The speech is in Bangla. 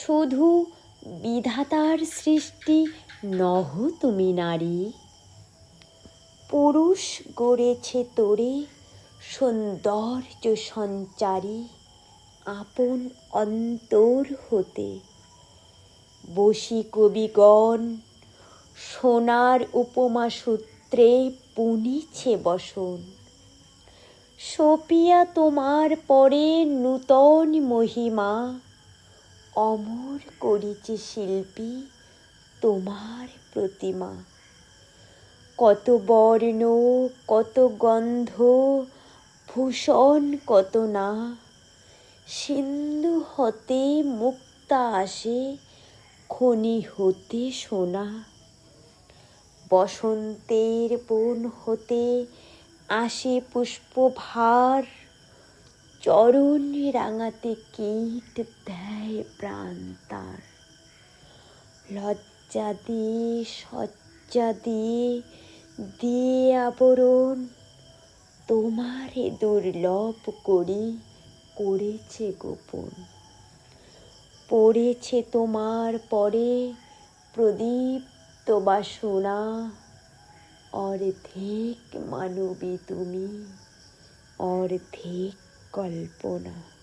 শুধু বিধাতার সৃষ্টি নহ তুমি নারী। পুরুষ গড়েছে তোরে সৌন্দর্য সঞ্চারী, আপন অন্তর হতে। বসি কবিগণ, সোনার উপমা সূত্রে পুনিছে বসন। সপিয়া তোমার পরে নূতন মহিমা অমর করিছে শিল্পী তোমার প্রতিমা। কত বর্ণ, কত গন্ধ, ভূষণ কত না, সিন্ধু হতে মুক্তা আসে, খনি হতে সোনা। বসন্তের বন হতে আসে পুষ্পভার, চরণ রাঙাতে কীট দেয় প্রাণ তার লজ্জা দিয়ে সজ্জা দিয়ে দিয়ে আবরণ, তোমারে দুর্লভ করি, করেছে গোপন। পড়েছে তোমার পরে প্রদীপ্ত বাসনা, অর্ধেক মানবী তুমি, অর্ধেক কল্পনা।